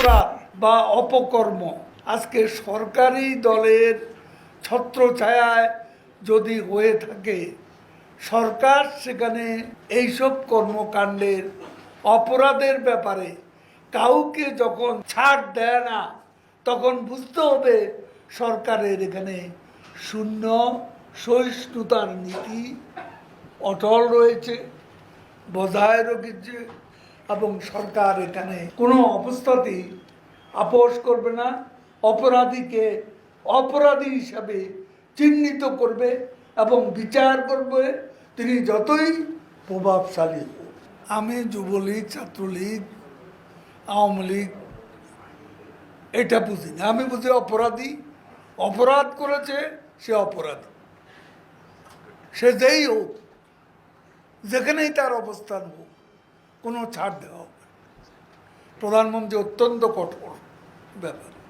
অপরাধ বা অপকর্ম। আজকে সরকারি দলের ছত্রছায়ায় যদি হয়ে থাকে, সরকার সেখানে এইসব কর্মকাণ্ডের অপরাধের ব্যাপারে কাউকে যখন ছাড় দেয় না, তখন বুঝতে হবে সরকারের এখানে শূন্য সহিষ্ণুতার নীতি অটল রয়েছে, বজায় রেখেছে। এবং সরকার এখানে কোনো অবস্থাতেই আপোষ করবে না, অপরাধীকে অপরাধী হিসাবে চিহ্নিত করবে এবং বিচার করবে, তিনি যতই প্রভাবশালী আমি যুবলীগ, ছাত্রলীগ, আওয়ামী লীগ, এটা বুঝি না। আমি বুঝি অপরাধী, অপরাধ করেছে, সে অপরাধী। সে যেই হোক, যেখানেই তার অবস্থান হোক কোনো ছাড় দেওয়া হবে। প্রধানমন্ত্রী অত্যন্ত কঠোর ব্যাপার